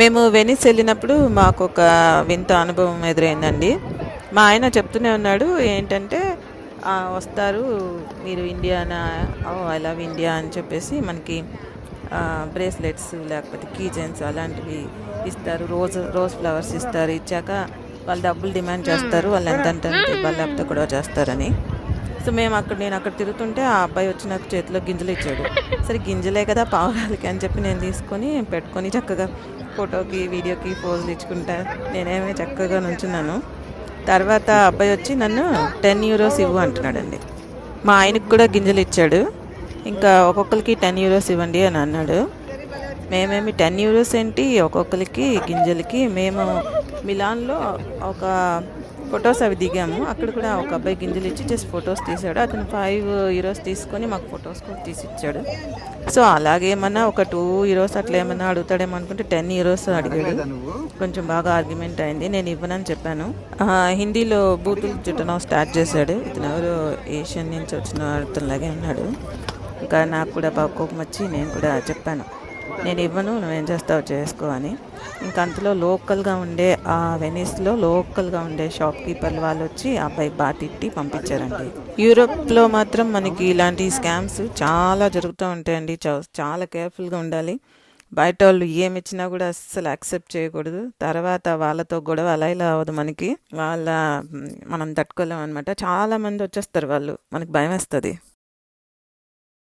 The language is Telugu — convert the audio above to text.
మేము వెనిస్ వెళ్ళినప్పుడు మాకు ఒక వింత అనుభవం ఎదురైందండి. మా ఆయన చెప్తూనే ఉన్నాడు ఏంటంటే వస్తారు మీరు ఇండియానా? ఓ ఐ లవ్ ఇండియా అని చెప్పేసి మనకి బ్రేస్లెట్స్ లేకపోతే కీ చైన్స్ అలాంటివి ఇస్తారు. రోజ్ రోజ్ ఫ్లవర్స్ ఇస్తారు. ఇచ్చాక వాళ్ళు డబ్బులు డిమాండ్ చేస్తారు వాళ్ళు ఎంత అంటే వాళ్ళ లేకపోతే కూడా చేస్తారని. సో మేము అక్కడ నేను అక్కడ తిరుగుతుంటే ఆ అబ్బాయి వచ్చి నాకు చేతిలో గింజలు ఇచ్చాడు. సరే గింజలే కదా పావురాలకి అని చెప్పి నేను తీసుకొని పెట్టుకొని చక్కగా ఫోటోకి వీడియోకి పోజులు ఇచ్చుకుంటా నేనేమే చక్కగా నుంచున్నాను. తర్వాత అబ్బాయి వచ్చి నన్ను టెన్ యూరోస్ ఇవ్వు అంటున్నాడండి. మా ఆయనకు కూడా గింజలు ఇచ్చాడు. ఇంకా ఒక్కొక్కరికి టెన్ యూరోస్ ఇవ్వండి అని అన్నాడు. మేమేమి టెన్ యూరోస్ ఏంటి? ఒక్కొక్కరికి గింజలకి. మేము మిలాన్లో ఒక ఫొటోస్ అవి దిగాము. అక్కడ కూడా ఒక అబ్బాయి గింజలు ఇచ్చి జస్ట్ ఫొటోస్ తీసాడు. అతను ఫైవ్ యూరోస్ తీసుకొని మాకు ఫొటోస్ కూడా తీసి ఇచ్చాడు. సో అలాగేమన్నా ఒక టూ యూరోస్ అట్లా ఏమన్నా అడుగుతాడేమో అనుకుంటే టెన్ యూరోస్ అడిగాడు. కొంచెం బాగా ఆర్గ్యుమెంట్ అయింది. నేను ఇవ్వనని చెప్పాను. హిందీలో బూతులు చుట్టడం స్టార్ట్ చేశాడు. ఇతను ఎవరు ఏషియన్ నుంచి వచ్చిన అతనిలాగే ఉన్నాడు. ఇంకా నాకు కూడా బాగా కోపం వచ్చి నేను కూడా చెప్పాను. నేను ఇవ్వను నువ్వేం చేస్తావు చేసుకో అని. ఇంకా అంతలో లోకల్గా ఉండే ఆ వెనీస్లో లోకల్గా ఉండే షాప్ కీపర్లు వాళ్ళు వచ్చి అబ్బాయి బాగా తిట్టి పంపించారండి. యూరోప్లో మాత్రం మనకి ఇలాంటి స్కామ్స్ చాలా జరుగుతూ ఉంటాయండి. చాలా కేర్ఫుల్గా ఉండాలి. బయట వాళ్ళు ఏమి ఇచ్చినా కూడా అస్సలు యాక్సెప్ట్ చేయకూడదు. తర్వాత వాళ్ళతో గొడవ అలా ఇలా అవ్వదు మనకి. వాళ్ళ మనం తట్టుకోలేం అనమాట చాలా మంది వచ్చేస్తారు వాళ్ళు. మనకి భయం వేస్తుంది.